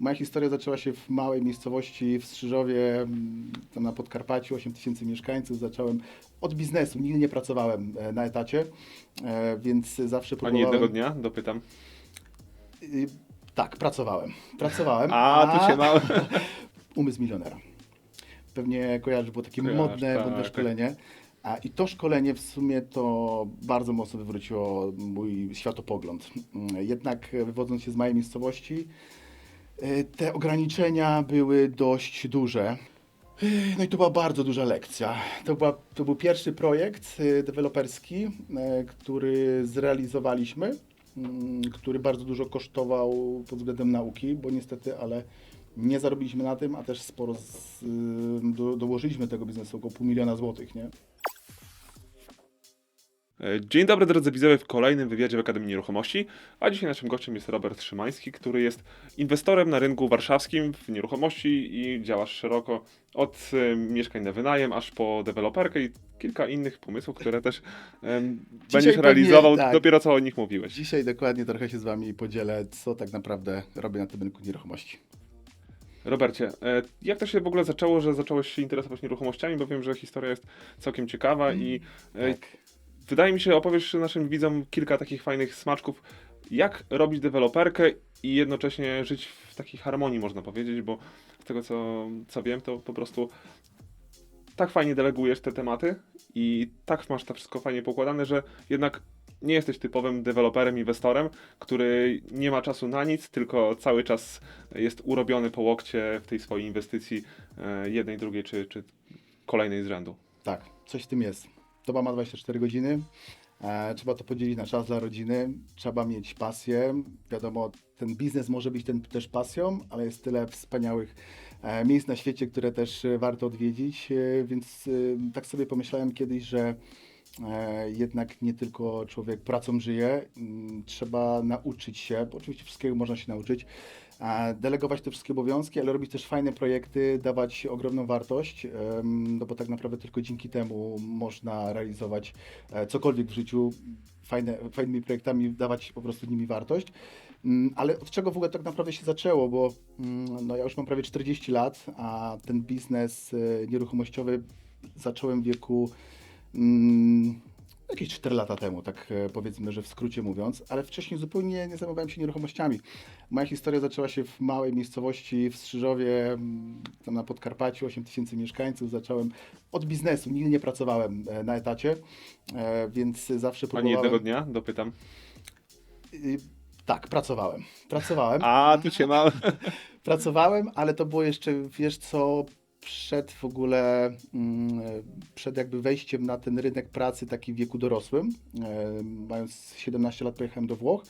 Moja historia zaczęła się w małej miejscowości w Strzyżowie, mm, tam na Podkarpaciu, 8 tysięcy mieszkańców. Zacząłem od biznesu, nigdy nie pracowałem e, na etacie, e, więc zawsze Ani próbowałem... jednego dnia, dopytam. Y, Tak, pracowałem. Pracowałem. A, tu się mało. Umysł milionera. Pewnie kojarzysz, było takie Kojarzę, modne, tak, modne szkolenie. A, I to szkolenie w sumie to bardzo mocno wywróciło mój światopogląd. Mm, Jednak e, wywodząc się z małej miejscowości, te ograniczenia były dość duże. E, No i to była bardzo duża lekcja. To, była, to był pierwszy projekt e, deweloperski, e, który zrealizowaliśmy, mm, który bardzo dużo kosztował pod względem nauki, bo niestety, ale nie zarobiliśmy na tym, a też sporo z, y, do, dołożyliśmy tego biznesu, około pół miliona złotych, nie? E, Dzień dobry drodzy widzowie w kolejnym wywiadzie w Akademii Nieruchomości, a dzisiaj naszym gościem jest Robert Szymański, który jest inwestorem na rynku warszawskim w nieruchomości i działa szeroko od e, mieszkań na wynajem aż po deweloperkę i kilka innych pomysłów, które też będziesz realizował, tak. dopiero co o nich mówiłeś. Dzisiaj dokładnie trochę się z Wami podzielę, co tak naprawdę robię na tym rynku nieruchomości. Robercie, e, jak to się w ogóle zaczęło, że zacząłeś się interesować nieruchomościami, bo wiem, że historia jest całkiem ciekawa i Tak. Wydaje mi się, opowiesz naszym widzom kilka takich fajnych smaczków, jak robić deweloperkę i jednocześnie żyć w takiej harmonii, można powiedzieć, bo z tego co, co wiem, to po prostu tak fajnie delegujesz te tematy i tak masz to wszystko fajnie pokładane, że jednak nie jesteś typowym deweloperem, inwestorem, który nie ma czasu na nic, tylko cały czas jest urobiony po łokcie w tej swojej inwestycji e, jednej, drugiej czy, czy kolejnej z rzędu. Tak, coś w tym jest. Doba ma 24 godziny. E, trzeba to podzielić na czas dla rodziny. Trzeba mieć pasję. Wiadomo, ten biznes może być ten, też pasją, ale jest tyle wspaniałych e, miejsc na świecie, które też e, warto odwiedzić. E, więc e, tak sobie pomyślałem kiedyś, że e, jednak nie tylko człowiek pracą żyje. Mm, Trzeba nauczyć się, bo oczywiście wszystkiego można się nauczyć, delegować te wszystkie obowiązki, ale robić też fajne projekty, dawać ogromną wartość, no bo tak naprawdę tylko dzięki temu można realizować e, cokolwiek w życiu, fajne, fajnymi projektami dawać po prostu nimi wartość. Mm, Ale od czego w ogóle tak naprawdę się zaczęło, bo mm, no ja już mam prawie 40 lat, a ten biznes e, nieruchomościowy zacząłem w wieku mm, jakieś 4 lata temu, tak e, powiedzmy, że w skrócie mówiąc, ale wcześniej zupełnie nie zajmowałem się nieruchomościami. Moja historia zaczęła się w małej miejscowości w Strzyżowie, tam na Podkarpaciu, 8 tysięcy mieszkańców. Zacząłem od biznesu, nigdy nie pracowałem e, na etacie, e, więc zawsze Ani próbowałem... jednego dnia, dopytam. Y, Tak, pracowałem. Pracowałem. A, tu się ma. Pracowałem, ale to było jeszcze, wiesz co, przed w ogóle, mm, przed jakby wejściem na ten rynek pracy taki w wieku dorosłym. E, Mając 17 lat pojechałem do Włoch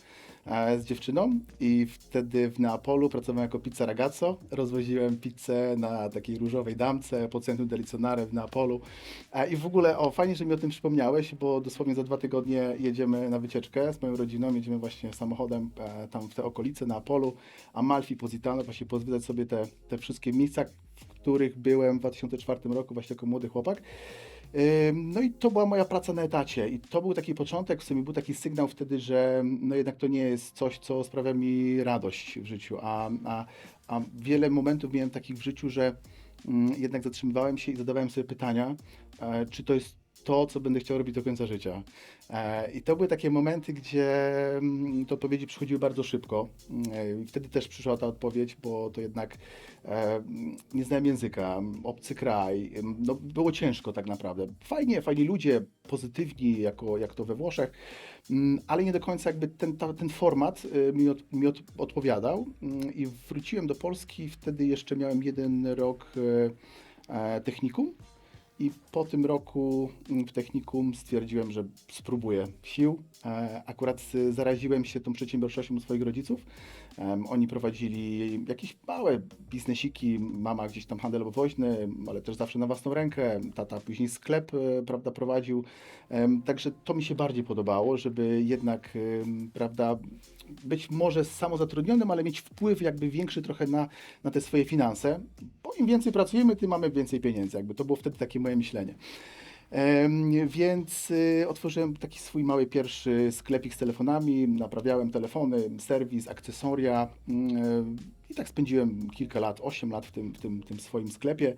e, z dziewczyną i wtedy w Neapolu pracowałem jako pizza ragazzo. Rozwoziłem pizzę na takiej różowej damce po centrum Delicjonare w Neapolu. E, I w ogóle, o fajnie, że mi o tym przypomniałeś, bo dosłownie za dwa tygodnie jedziemy na wycieczkę z moją rodziną, jedziemy właśnie samochodem tam w te okolice Neapolu, Amalfi, Positano, właśnie pozwiedzać sobie te, te wszystkie miejsca, w których byłem w 2004 roku właśnie jako młody chłopak. No i to była moja praca na etacie i to był taki początek, w sumie był taki sygnał wtedy, że no jednak to nie jest coś, co sprawia mi radość w życiu, a, a, a wiele momentów miałem takich w życiu, że mm, jednak zatrzymywałem się i zadawałem sobie pytania, e, czy to jest to, co będę chciał robić do końca życia. E, I to były takie momenty, gdzie mm, te odpowiedzi przychodziły bardzo szybko. E, I wtedy też przyszła ta odpowiedź, bo to jednak e, nie znałem języka, obcy kraj. No, było ciężko tak naprawdę. Fajnie, fajni ludzie, pozytywni, jako, jak to we Włoszech, mm, ale nie do końca jakby ten, ten format mi, od, mi od, odpowiadał. Mm, I wróciłem do Polski, wtedy jeszcze miałem jeden rok technikum. I po tym roku mm, w technikum stwierdziłem, że spróbuję sił. E, Akurat zaraziłem się tą przedsiębiorczością swoich rodziców. Oni prowadzili jakieś małe biznesiki, mama gdzieś tam handel woźny, ale też zawsze na własną rękę. Tata później sklep e, prawda, prowadził. Także to mi się bardziej podobało, żeby jednak prawda, być może samozatrudnionym, ale mieć wpływ jakby większy trochę na, na te swoje finanse. Bo im więcej pracujemy, tym mamy więcej pieniędzy. Jakby to było wtedy takie moje myślenie. Więc y, otworzyłem taki swój mały pierwszy sklepik z telefonami, naprawiałem telefony, serwis, akcesoria mm, i tak spędziłem kilka lat, 8 lat w tym, w tym, tym swoim sklepie.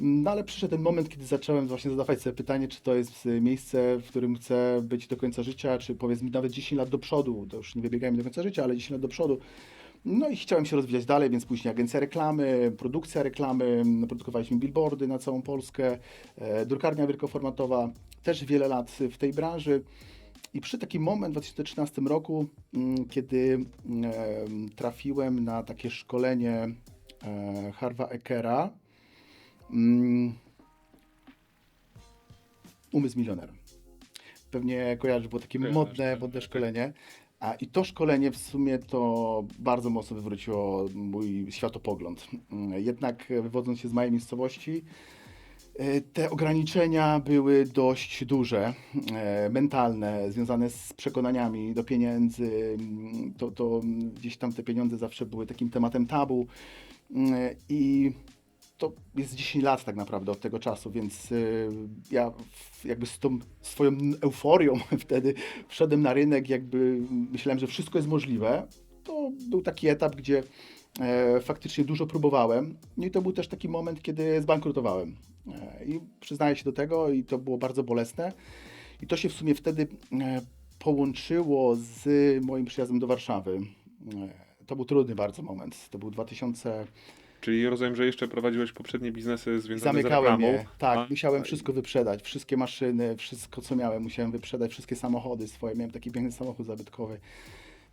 No ale przyszedł ten moment, kiedy zacząłem właśnie zadawać sobie pytanie, czy to jest y, miejsce, w którym chcę być do końca życia, czy powiedzmy nawet 10 lat do przodu, to już nie wybiegajmy do końca życia, ale 10 lat do przodu. No i chciałem się rozwijać dalej, więc później agencja reklamy, produkcja reklamy, produkowaliśmy billboardy na całą Polskę, e, drukarnia wielkoformatowa, też wiele lat w tej branży. I przy takim moment w 2013 roku, mm, kiedy trafiłem na takie szkolenie e, Harva Ekera, mm, Umysł milionerem. Pewnie kojarzysz, było takie modne, tak, modne tak. szkolenie. A i to szkolenie w sumie to bardzo mocno wywróciło mój światopogląd. Mm, Jednak wywodząc się z małej miejscowości, te ograniczenia były dość duże, e, mentalne, związane z przekonaniami do pieniędzy. Mm, To, to gdzieś tam te pieniądze zawsze były takim tematem tabu. Mm, I to jest 10 lat tak naprawdę od tego czasu, więc y, ja jakby z tą swoją euforią wtedy wszedłem na rynek, jakby myślałem, że wszystko jest możliwe. To był taki etap, gdzie e, faktycznie dużo próbowałem. No i to był też taki moment, kiedy zbankrutowałem. I przyznaję się do tego i to było bardzo bolesne. I to się w sumie wtedy e, połączyło z moim przyjazdem do Warszawy. E, to był trudny bardzo moment. To był 2000 Czyli rozumiem, że jeszcze prowadziłeś poprzednie biznesy związane z Zamykałem reklamą. je. Tak, A- musiałem a- wszystko wyprzedać. Wszystkie maszyny, wszystko co miałem, musiałem wyprzedać. Wszystkie samochody swoje. Miałem taki piękny samochód zabytkowy.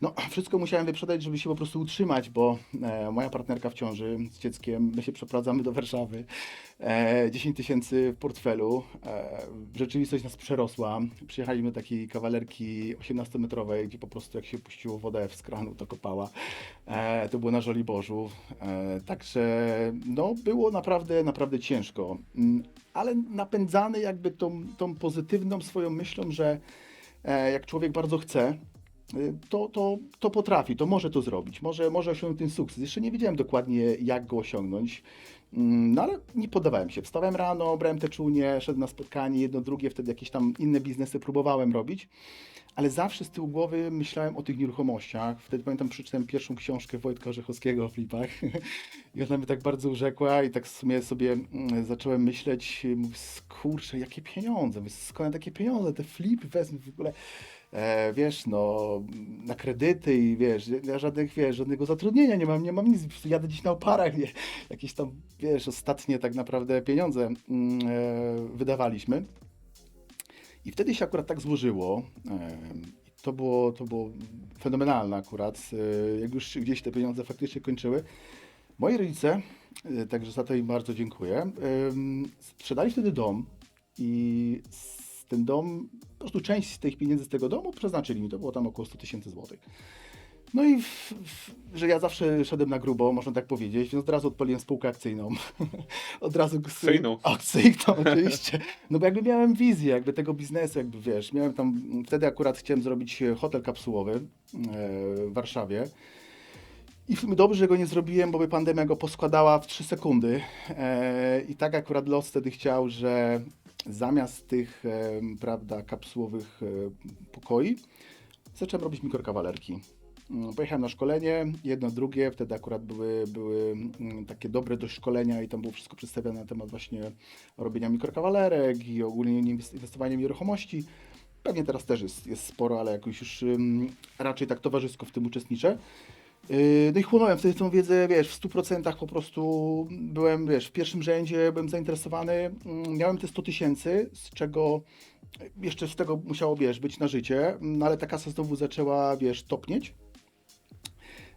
No, wszystko musiałem wyprzedać, żeby się po prostu utrzymać, bo e, moja partnerka w ciąży z dzieckiem, my się przeprowadzamy do Warszawy. E, 10 tysięcy w portfelu. E, rzeczywistość nas przerosła. Przyjechaliśmy do takiej kawalerki 18-metrowej, gdzie po prostu jak się puściło wodę z kranu, to kopała. E, to było na Żoliborzu. E, także no, było naprawdę, naprawdę ciężko. Mm, Ale napędzany jakby tą, tą pozytywną swoją myślą, że e, jak człowiek bardzo chce, to, to, to potrafi, to może to zrobić, może, może osiągnąć ten sukces. Jeszcze nie wiedziałem dokładnie, jak go osiągnąć, Mm, no ale nie poddawałem się. Wstałem rano, brałem te czujnie, szedłem na spotkanie, jedno, drugie, wtedy jakieś tam inne biznesy próbowałem robić, ale zawsze z tyłu głowy myślałem o tych nieruchomościach. Wtedy pamiętam, przeczytałem pierwszą książkę Wojtka Orzechowskiego o flipach i ona mnie tak bardzo urzekła i tak w sumie sobie mm, zacząłem myśleć, mówię, kurczę, jakie pieniądze, skąd takie pieniądze, te flipy wezmę w ogóle e, wiesz, no, na kredyty i wiesz, ja żadnych, wiesz, żadnego zatrudnienia nie mam, nie mam nic, jadę dziś na oparach, nie, jakieś tam, wiesz, ostatnie tak naprawdę pieniądze mm, e, wydawaliśmy. I wtedy się akurat tak złożyło, e, to było, to było fenomenalne akurat, e, jak już gdzieś te pieniądze faktycznie kończyły. Moi rodzice, e, także za to im bardzo dziękuję, em, sprzedali wtedy dom i ten dom, po prostu część z tych pieniędzy z tego domu przeznaczyli mi, to było tam około 100 tysięcy złotych. No i w, w, że ja zawsze szedłem na grubo, można tak powiedzieć, więc od razu odpaliłem spółkę akcyjną. od razu... Akcyjną. Akcyjną, oczywiście. No bo jakby miałem wizję jakby tego biznesu, jakby wiesz, miałem tam, wtedy akurat chciałem zrobić e, hotel kapsułowy e, w Warszawie. I dobrze, że go nie zrobiłem, bo by pandemia go poskładała w 3 sekundy. E, I tak akurat los wtedy chciał, że zamiast tych, prawda, kapsułowych e, pokoi, zacząłem robić mikrokawalerki. Mm, Pojechałem na szkolenie, jedno, drugie, wtedy akurat były, były mm, takie dobre dość szkolenia i tam było wszystko przedstawione na temat właśnie robienia mikrokawalerek i ogólnie inwest- inwestowania w nieruchomości. Pewnie teraz też jest, jest sporo, ale jakoś już ym, raczej tak towarzysko w tym uczestniczę. Yy, No i chłonąłem wtedy tą wiedzę, wiesz, w 100% po prostu byłem, wiesz, w pierwszym rzędzie, byłem zainteresowany. Mm, Miałem te 100 tysięcy, z czego jeszcze z tego musiało, wiesz, być na życie, no ale ta kasa znowu zaczęła, wiesz, topnieć.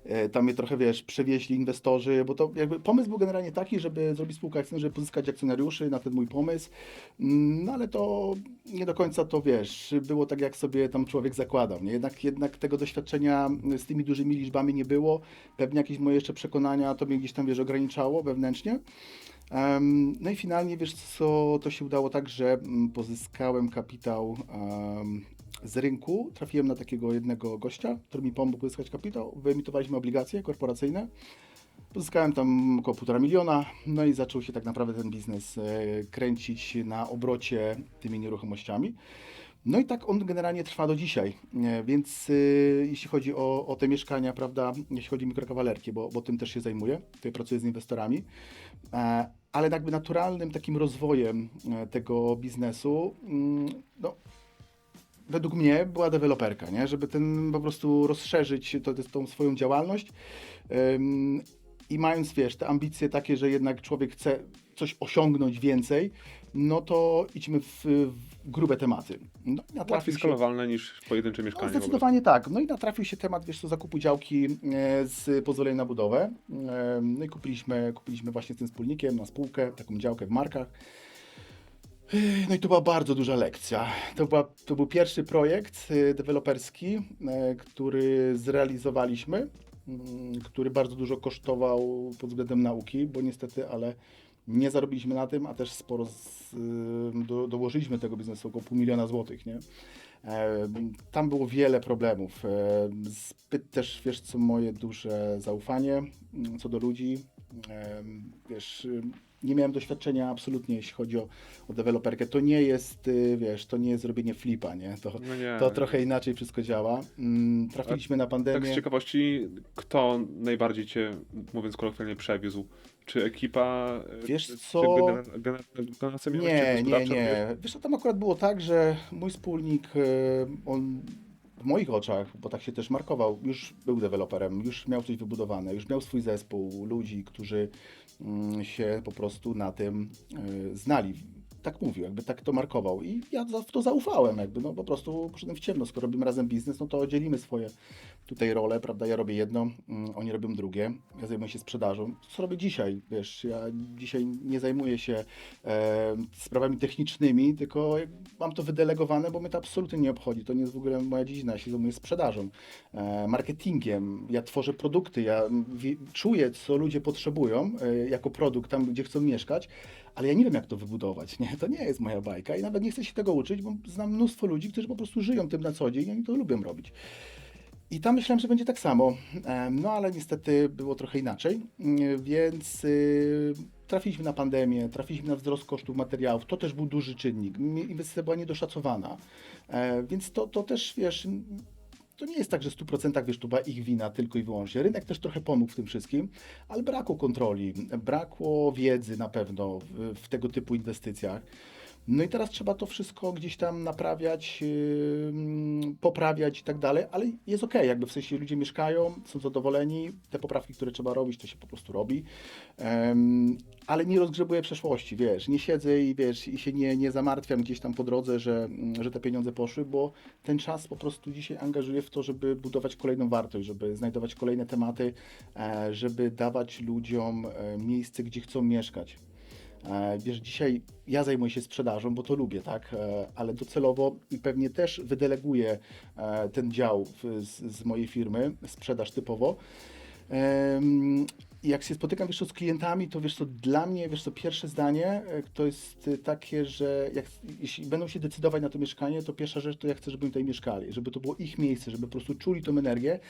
E, Tam mnie trochę, wiesz, przewieźli inwestorzy, bo to jakby pomysł był generalnie taki, żeby zrobić spółkę akcyjną, żeby pozyskać akcjonariuszy na ten mój pomysł, Mm, no ale to nie do końca to, wiesz, było tak, jak sobie tam człowiek zakładał, nie? Jednak, jednak tego doświadczenia z tymi dużymi liczbami nie było, pewnie jakieś moje jeszcze przekonania to mnie gdzieś tam, wiesz, ograniczało wewnętrznie. Em, No i finalnie, wiesz co, to się udało tak, że mm, pozyskałem kapitał em, z rynku. Trafiłem na takiego jednego gościa, który mi pomógł pozyskać kapitał. Wyemitowaliśmy obligacje korporacyjne. Pozyskałem tam około półtora miliona, no i zaczął się tak naprawdę ten biznes e, kręcić na obrocie tymi nieruchomościami. No i tak on generalnie trwa do dzisiaj, e, więc e, jeśli chodzi o, o te mieszkania, prawda, jeśli chodzi o mikrokawalerki, bo, bo tym też się zajmuję, tutaj pracuję z inwestorami, ale jakby naturalnym takim rozwojem tego biznesu, mm, no, według mnie była deweloperka, nie? żeby ten po prostu rozszerzyć to, tą swoją działalność ym, i mając, wiesz, te ambicje takie, że jednak człowiek chce coś osiągnąć więcej, no to idźmy w, w grube tematy. No, Łatwiej skalowalne niż pojedyncze no, mieszkanie. prostu. zdecydowanie tak. No i natrafił się temat, wiesz co, zakupu działki e, z pozwoleniem na budowę. E, No i kupiliśmy, kupiliśmy właśnie z tym wspólnikiem na spółkę, taką działkę w markach. No i to była bardzo duża lekcja. To, była, to był pierwszy projekt e, deweloperski, e, który zrealizowaliśmy, mm, który bardzo dużo kosztował pod względem nauki, bo niestety, ale nie zarobiliśmy na tym, a też sporo z, y, do, dołożyliśmy tego biznesu, około pół miliona złotych, nie? E, Tam było wiele problemów. E, Zbyt też, wiesz co, moje duże zaufanie mm, co do ludzi. E, Wiesz, y, nie miałem doświadczenia absolutnie, jeśli chodzi o, o deweloperkę. To nie jest, y, wiesz, to nie jest robienie flipa, nie? To, No nie. to trochę inaczej wszystko działa. Mm, Trafiliśmy na Tak pandemię. z ciekawości, kto najbardziej cię, mówiąc kolokwialnie, przewiózł? Czy ekipa? e, Wiesz czy co? Nie, nie, nie. Wiesz, co, tam akurat było tak, że mój wspólnik, e, on w moich oczach, bo tak się też markował, już był deweloperem, już miał coś wybudowane, już miał swój zespół ludzi, którzy się po prostu na tym e, znali. Tak mówił, jakby tak to markował i ja w to zaufałem, jakby no po prostu poszedłem w ciemno, skoro robimy razem biznes, no to dzielimy swoje tutaj role, prawda, ja robię jedno, mm, oni robią drugie, ja zajmuję się sprzedażą, co robię dzisiaj, wiesz, ja dzisiaj nie zajmuję się e, sprawami technicznymi, tylko mam to wydelegowane, bo mnie to absolutnie nie obchodzi. To nie jest w ogóle moja dziedzina, ja się zajmuję sprzedażą, e, marketingiem, ja tworzę produkty, ja czuję, co ludzie potrzebują e, jako produkt tam, gdzie chcą mieszkać, ale ja nie wiem, jak to wybudować, nie? To nie jest moja bajka i nawet nie chcę się tego uczyć, bo znam mnóstwo ludzi, którzy po prostu żyją tym na co dzień i oni to lubią robić. I tam myślałem, że będzie tak samo, no ale niestety było trochę inaczej, Mm, więc y, trafiliśmy na pandemię, trafiliśmy na wzrost kosztów materiałów, to też był duży czynnik, inwestycja była niedoszacowana, e, więc to, to też, wiesz, to nie jest tak, że w 100% wiesz, to była ich wina tylko i wyłącznie. Rynek też trochę pomógł w tym wszystkim, ale brakło kontroli, brakło wiedzy na pewno w, w tego typu inwestycjach. No i teraz trzeba to wszystko gdzieś tam naprawiać, yy, poprawiać i tak dalej, ale jest okej, jakby w sensie ludzie mieszkają, są zadowoleni, te poprawki, które trzeba robić, to się po prostu robi, Em, ale nie rozgrzebuję przeszłości, wiesz, nie siedzę i wiesz, i się nie, nie zamartwiam gdzieś tam po drodze, że, mm, że te pieniądze poszły, bo ten czas po prostu dzisiaj angażuję w to, żeby budować kolejną wartość, żeby znajdować kolejne tematy, e, żeby dawać ludziom e, miejsce, gdzie chcą mieszkać. E, Wiesz, dzisiaj ja zajmuję się sprzedażą, bo to lubię, tak, E, ale docelowo i pewnie też wydeleguję e, ten dział z, z mojej firmy, sprzedaż typowo. Jak się spotykam wiesz, z klientami, to wiesz co, dla mnie, wiesz co, pierwsze zdanie to jest takie, że jak, jeśli będą się decydować na to mieszkanie, to pierwsza rzecz to ja chcę, żeby tutaj mieszkali, żeby to było ich miejsce, żeby po prostu czuli tą energię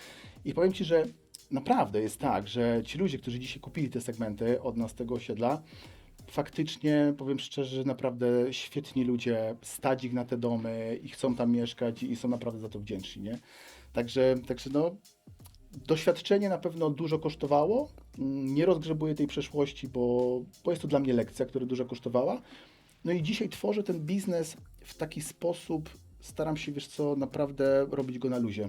i powiem Ci, że naprawdę jest tak, że ci ludzie, którzy dzisiaj kupili te segmenty od nas tego osiedla, faktycznie, powiem szczerze, naprawdę świetni ludzie, ich na te domy i chcą tam mieszkać i są naprawdę za to wdzięczni, nie? Także, także no, doświadczenie na pewno dużo kosztowało. Nie rozgrzebuję tej przeszłości, bo, bo jest to dla mnie lekcja, która dużo kosztowała. No i dzisiaj tworzę ten biznes w taki sposób, staram się, wiesz co, naprawdę robić go na luzie.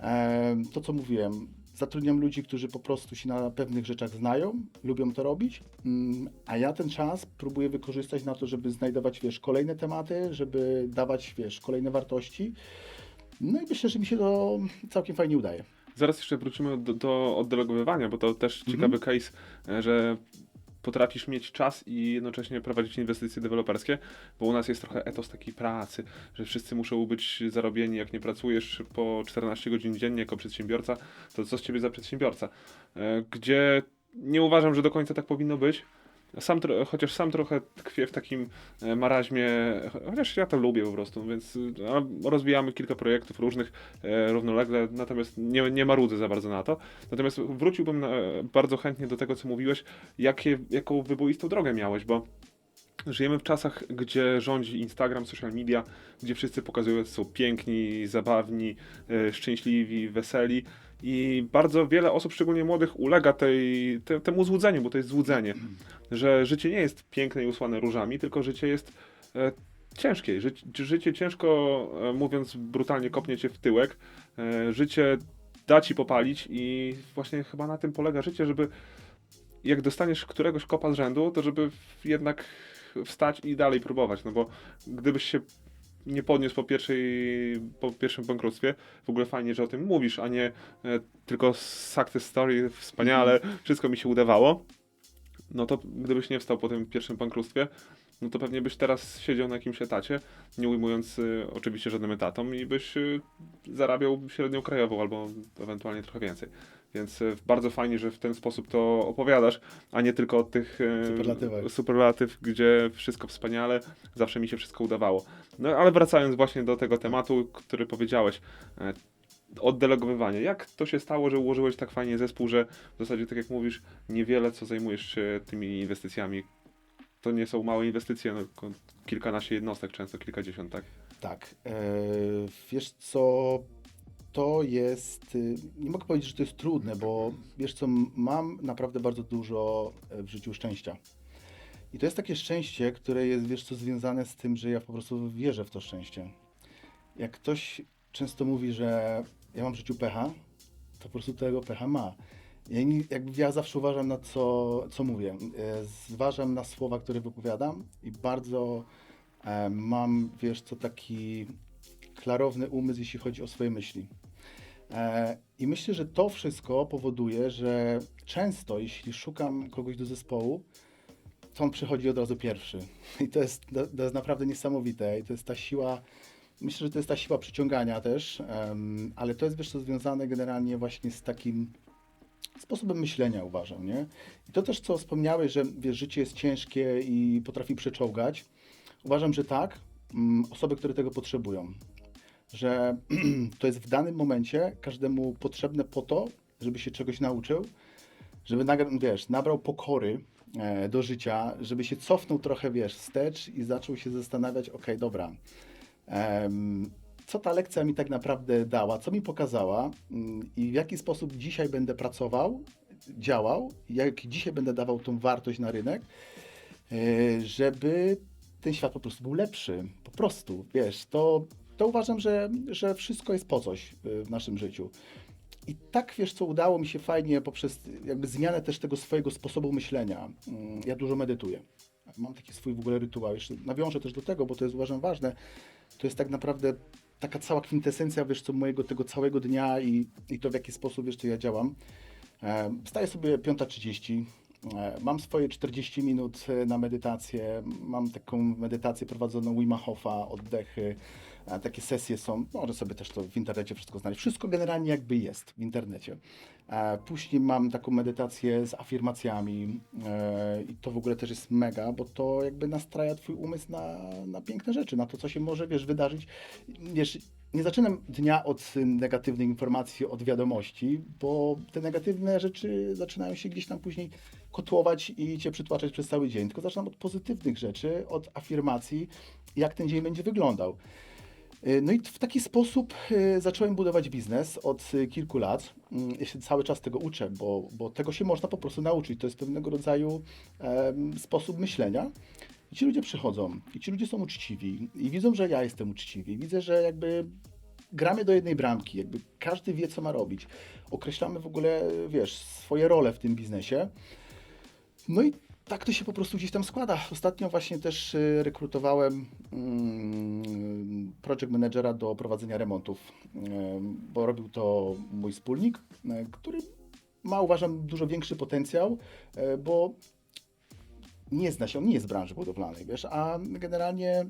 Em, To, co mówiłem, zatrudniam ludzi, którzy po prostu się na pewnych rzeczach znają, lubią to robić, mm, a ja ten czas próbuję wykorzystać na to, żeby znajdować, wiesz, kolejne tematy, żeby dawać, wiesz, kolejne wartości. No i myślę, że mi się to całkiem fajnie udaje. Zaraz jeszcze wrócimy do, do oddelegowywania, bo to też Mhm. ciekawy case, e, że potrafisz mieć czas i jednocześnie prowadzić inwestycje deweloperskie, bo u nas jest trochę etos takiej pracy, że wszyscy muszą być zarobieni, jak nie pracujesz po 14 godzin dziennie jako przedsiębiorca, to co z ciebie za przedsiębiorca? E, Gdzie nie uważam, że do końca tak powinno być, Sam, chociaż sam trochę tkwię w takim e, maraźmie, cho- chociaż ja to lubię po prostu, więc rozwijamy kilka projektów różnych e, równolegle, natomiast nie, nie marudzę za bardzo na to. Natomiast wróciłbym na, bardzo chętnie do tego, co mówiłeś, jakie, jaką wyboistą drogę miałeś, bo Żyjemy w czasach, gdzie rządzi Instagram, social media, gdzie wszyscy pokazują, że są piękni, zabawni, e, szczęśliwi, weseli. I bardzo wiele osób, szczególnie młodych, ulega tej, te, temu złudzeniu, bo to jest złudzenie, że życie nie jest piękne i usłane różami, tylko życie jest e, ciężkie. Ży, życie ciężko, e, mówiąc brutalnie, kopnie cię w tyłek. E, życie da ci popalić i właśnie chyba na tym polega życie, żeby jak dostaniesz któregoś kopa z rzędu, to żeby jednak wstać i dalej próbować, no bo gdybyś się nie podniósł po, pierwszej, po pierwszym bankructwie, w ogóle fajnie, że o tym mówisz, a nie e, tylko success story, wspaniale, wszystko mi się udawało, no to gdybyś nie wstał po tym pierwszym bankructwie, no to pewnie byś teraz siedział na jakimś etacie, nie ujmując y, oczywiście żadnym etatom i byś y, zarabiał średnią krajową albo ewentualnie trochę więcej. Więc y, bardzo fajnie, że w ten sposób to opowiadasz, a nie tylko od tych Superlatywach. superlatyw, gdzie wszystko wspaniale, zawsze mi się wszystko udawało. No ale wracając właśnie do tego tematu, który powiedziałeś, e, oddelegowywanie. Jak to się stało, że ułożyłeś tak fajnie zespół, że w zasadzie, tak jak mówisz, niewiele co zajmujesz się tymi inwestycjami. To nie są małe inwestycje, no, kilkanaście jednostek, często kilkadziesiąt, tak? Tak. E, wiesz co, to jest, y, nie mogę powiedzieć, że to jest trudne, bo wiesz co, mam naprawdę bardzo dużo e, w życiu szczęścia. I to jest takie szczęście, które jest, wiesz co, związane z tym, że ja po prostu wierzę w to szczęście. Jak ktoś często mówi, że ja mam w życiu pecha, to po prostu tego pecha ma. Ja, ja zawsze uważam na co, co mówię. E, Zważam na słowa, które wypowiadam i bardzo e, mam, wiesz co, taki klarowny umysł, jeśli chodzi o swoje myśli. E, I myślę, że to wszystko powoduje, że często, jeśli szukam kogoś do zespołu, to on przychodzi od razu pierwszy. I to jest, to, to jest naprawdę niesamowite. I to jest ta siła, myślę, że to jest ta siła przyciągania też, ale to jest wiesz co, związane generalnie właśnie z takim sposobem myślenia, uważam, nie? I to też, co wspomniałeś, że wiesz, życie jest ciężkie i potrafi przeczołgać. Uważam, że tak. Mm, Osoby, które tego potrzebują. Że to jest w danym momencie każdemu potrzebne po to, żeby się czegoś nauczył, żeby wiesz, nabrał pokory e, do życia, żeby się cofnął trochę, wiesz, wstecz i zaczął się zastanawiać, okej, dobra, co ta lekcja mi tak naprawdę dała, co mi pokazała mm, i w jaki sposób dzisiaj będę pracował, działał, jak dzisiaj będę dawał tą wartość na rynek, e, żeby ten świat po prostu był lepszy. Po prostu, wiesz, to, to uważam, że, że wszystko jest po coś e, w naszym życiu. I tak, wiesz co, udało mi się fajnie poprzez jakby zmianę też tego swojego sposobu myślenia. Mm, Ja dużo medytuję. Mam taki swój w ogóle rytuał. Jeszcze nawiążę też do tego, bo to jest uważam ważne. To jest tak naprawdę taka cała kwintesencja, wiesz co, mojego tego całego dnia i, i to w jaki sposób, wiesz co, ja działam. E, Wstaję sobie 5.30, e, mam swoje 40 minut e, na medytację, mam taką medytację prowadzoną Wima Hofa, oddechy, takie sesje są, może sobie też to w internecie wszystko znaleźć, wszystko generalnie jakby jest w internecie. Później mam taką medytację z afirmacjami e, i to w ogóle też jest mega, bo to jakby nastraja twój umysł na, na piękne rzeczy, na to, co się może, wiesz, wydarzyć. Wiesz, nie zaczynam dnia od negatywnych informacji, od wiadomości, bo te negatywne rzeczy zaczynają się gdzieś tam później kotłować i cię przytłaczać przez cały dzień. Tylko zaczynam od pozytywnych rzeczy, od afirmacji, jak ten dzień będzie wyglądał. Y, No i w taki sposób y, zacząłem budować biznes od y, kilku lat. Mm, Ja się cały czas tego uczę, bo, bo tego się można po prostu nauczyć. To jest pewnego rodzaju em, sposób myślenia. I ci ludzie przychodzą, i ci ludzie są uczciwi, i widzą, że ja jestem uczciwy. i Widzę, że jakby gramy do jednej bramki, jakby każdy wie, co ma robić. Określamy w ogóle, wiesz, swoje role w tym biznesie. No i tak to się po prostu gdzieś tam składa. Ostatnio właśnie też y, rekrutowałem mm, project managera do prowadzenia remontów, y, bo robił to mój wspólnik, y, który ma, uważam, dużo większy potencjał, bo nie zna się, on nie jest z branży budowlanej, wiesz, a generalnie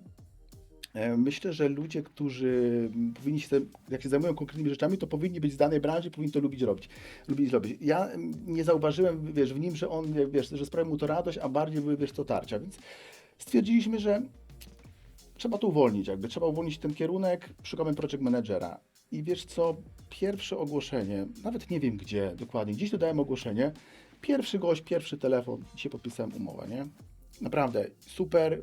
Myślę, że ludzie, którzy powinni się, jak się zajmują konkretnymi rzeczami, to powinni być z danej branży, powinni to lubić robić. Lubić robić. Ja nie zauważyłem, wiesz, w nim, że on, wiesz, że sprawił mu to radość, a bardziej były, wiesz, to tarcia, więc stwierdziliśmy, że trzeba to uwolnić, jakby trzeba uwolnić ten kierunek, szukamy project managera. I wiesz co, pierwsze ogłoszenie, nawet nie wiem gdzie dokładnie, gdzieś dodałem ogłoszenie, pierwszy gość, pierwszy telefon, dzisiaj podpisałem umowę, nie? Naprawdę, super,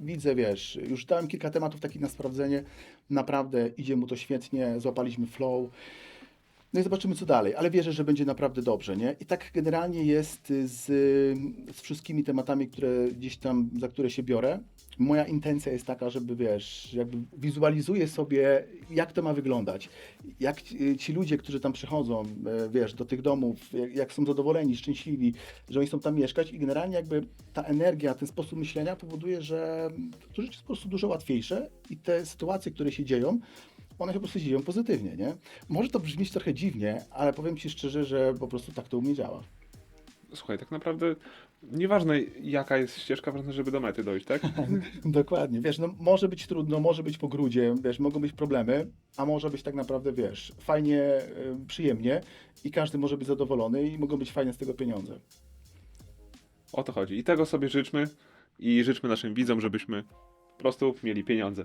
widzę, wiesz, już dałem kilka tematów takich na sprawdzenie, naprawdę idzie mu to świetnie, złapaliśmy flow, no i zobaczymy, co dalej, ale wierzę, że będzie naprawdę dobrze, nie? I tak generalnie jest z, z wszystkimi tematami, które gdzieś tam, za które się biorę. Moja intencja jest taka, żeby, wiesz, jakby wizualizuję sobie, jak to ma wyglądać. Jak ci, ludzie, którzy tam przychodzą, e, wiesz, do tych domów, jak, jak są zadowoleni, szczęśliwi, że oni chcą tam mieszkać i generalnie jakby ta energia, ten sposób myślenia powoduje, że to życie jest po prostu dużo łatwiejsze i te sytuacje, które się dzieją, one się po prostu dzieją pozytywnie, nie? Może to brzmieć trochę dziwnie, ale powiem Ci szczerze, że po prostu tak to u mnie działa. Słuchaj, tak naprawdę nieważne jaka jest ścieżka, ważne, żeby do mety dojść, tak? Dokładnie, wiesz, no może być trudno, może być po grudzie, wiesz, mogą być problemy, a może być tak naprawdę, wiesz, fajnie, y, przyjemnie i każdy może być zadowolony i mogą być fajne z tego pieniądze. O to chodzi. I tego sobie życzmy i życzmy naszym widzom, żebyśmy po prostu mieli pieniądze.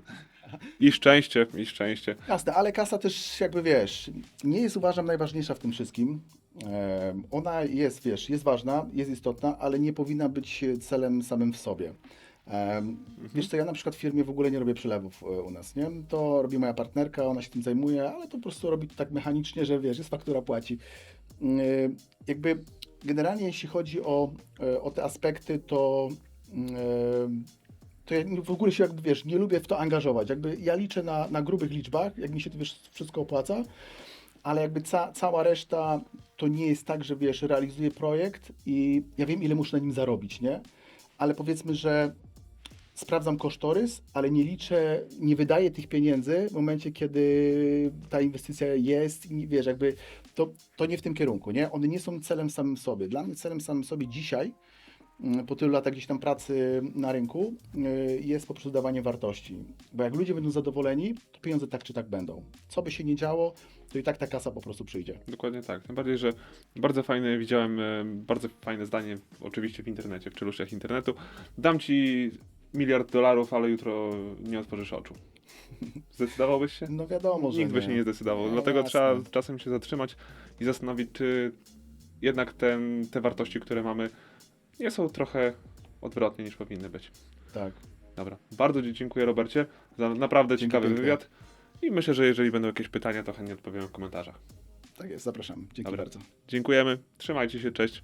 I szczęście, i szczęście. Jasne, ale kasa też jakby, wiesz, nie jest uważam najważniejsza w tym wszystkim. Ona jest, wiesz, jest ważna, jest istotna, ale nie powinna być celem samym w sobie. Em, Wiesz co, ja na przykład w firmie w ogóle nie robię przelewów e, u nas, nie? To robi moja partnerka, ona się tym zajmuje, ale to po prostu robi to tak mechanicznie, że wiesz, jest faktura, płaci. Jakby generalnie jeśli chodzi o, e, o te aspekty, to to ja w ogóle się jakby, wiesz, nie lubię w to angażować. Jakby ja liczę na, na grubych liczbach, jak mi się to, wiesz, wszystko opłaca, ale jakby ca, cała reszta to nie jest tak, że wiesz, realizuję projekt i ja wiem, ile muszę na nim zarobić, nie? Ale powiedzmy, że sprawdzam kosztorys, ale nie liczę, nie wydaję tych pieniędzy w momencie, kiedy ta inwestycja jest i wiesz, jakby to, to nie w tym kierunku, nie? One nie są celem samym sobie. Dla mnie celem samym sobie dzisiaj, po tylu latach gdzieś tam pracy na rynku, y, jest po prostu dawanie wartości. Bo jak ludzie będą zadowoleni, to pieniądze tak czy tak będą. Co by się nie działo, to i tak ta kasa po prostu przyjdzie. Dokładnie tak. Tym bardziej, że bardzo fajne, widziałem e, bardzo fajne zdanie, oczywiście w internecie, w czeluściach internetu. Dam ci miliard dolarów, ale jutro nie otworzysz oczu. Zdecydowałbyś się? No wiadomo, że Nikt by się nie zdecydował. No Dlatego jasne. trzeba czasem się zatrzymać i zastanowić, czy jednak ten, te wartości, które mamy, nie są trochę odwrotnie niż powinny być. Tak. Dobra. Bardzo Ci dziękuję, Robercie, za naprawdę Dzięki ciekawy pięknie. wywiad. I myślę, że jeżeli będą jakieś pytania, to chętnie odpowiemy w komentarzach. Tak jest, zapraszam. Dzięki Dobra. bardzo. Dziękujemy, trzymajcie się, cześć.